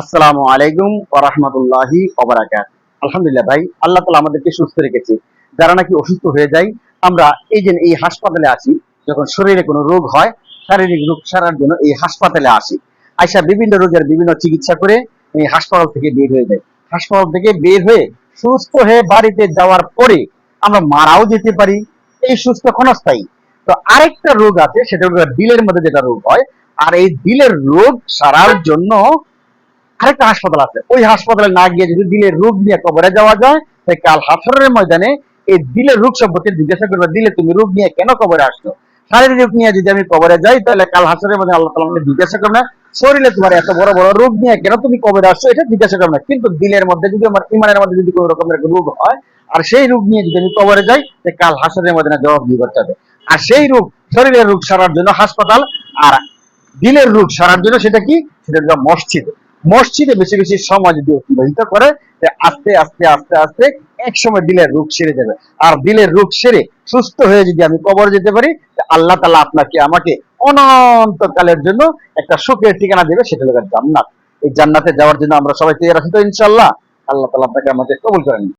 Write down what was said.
আসসালামু আলাইকুম ওরহমতুল্লাহি আলহামদুলিল্লাহ ভাই, আল্লাহ তালা আমাদেরকে সুস্থ রেখেছে। যারা নাকি অসুস্থ হয়ে যায়, আমরা এই যে এই হাসপাতালে আসি, যখন শরীরে কোনো রোগ হয়, শারীরিক রোগ সারার জন্য এই হাসপাতালে আসি। আইসা বিভিন্ন রোগের বিভিন্ন চিকিৎসা করে এই হাসপাতাল থেকে বের হয়ে যায়। হাসপাতাল থেকে বের হয়ে সুস্থ হয়ে বাড়িতে যাওয়ার পরে আমরা মারাও যেতে পারি, এই সুস্থ ক্ষণস্থায়ী। তো আরেকটা রোগ আছে, সেটা হলো দিলের মধ্যে যেটা রোগ হয়, আর এই দিলের রোগ সারার জন্য আরেকটা হাসপাতাল আছে। ওই হাসপাতালে না গিয়ে যদি দিলের রোগ নিয়ে কবরে যাওয়া যায়, তাই কাল হাসরের ময়দানে এই দিলের রোগ সম্পর্কে জিজ্ঞাসা করবে, দিলে তুমি রোগ নিয়ে কেন কবরে আসছো? শারীরিক রোগ নিয়ে যদি আমি কবরে যাই, তাহলে কাল হাসরের মধ্যে আল্লাহ তালা জিজ্ঞাসা করবে শরীরে তোমার এত বড় বড় রোগ নিয়ে কেন তুমি কবরে আসছো? এটা জিজ্ঞাসা করবে কিন্তু দিলের মধ্যে যদি আমার, ইমানের মধ্যে যদি কোনো রকমের রোগ হয়, আর সেই রোগ নিয়ে যদি আমি কবরে যাই, তাহলে কাল হাসরের মধ্যে জবাব দিয়ে করতে হবে। আর সেই রোগ, শরীরের রোগ সারার জন্য হাসপাতাল, আর দিলের রোগ সারার জন্য সেটা কি? সেটা মসজিদ। মসজিদে বেশি বেশি সময় যদি অতিবাহিত করে আস্তে আস্তে আস্তে আস্তে এক সময় দিলের রোগ সেরে যাবে। আর দিলের রোগ সেরে সুস্থ হয়ে যদি আমি কবর যেতে পারি আল্লাহ তালা আপনাকে, আমাকে অনন্তকালের জন্য একটা সুখের ঠিকানা দেবে, সেটা হলো জান্নাত। এই জান্নাতে যাওয়ার জন্য আমরা সবাই তৈরি রাখি তো ইনশাল্লাহ আল্লাহ তালা আপনাকে আমাকে কবুল করেন।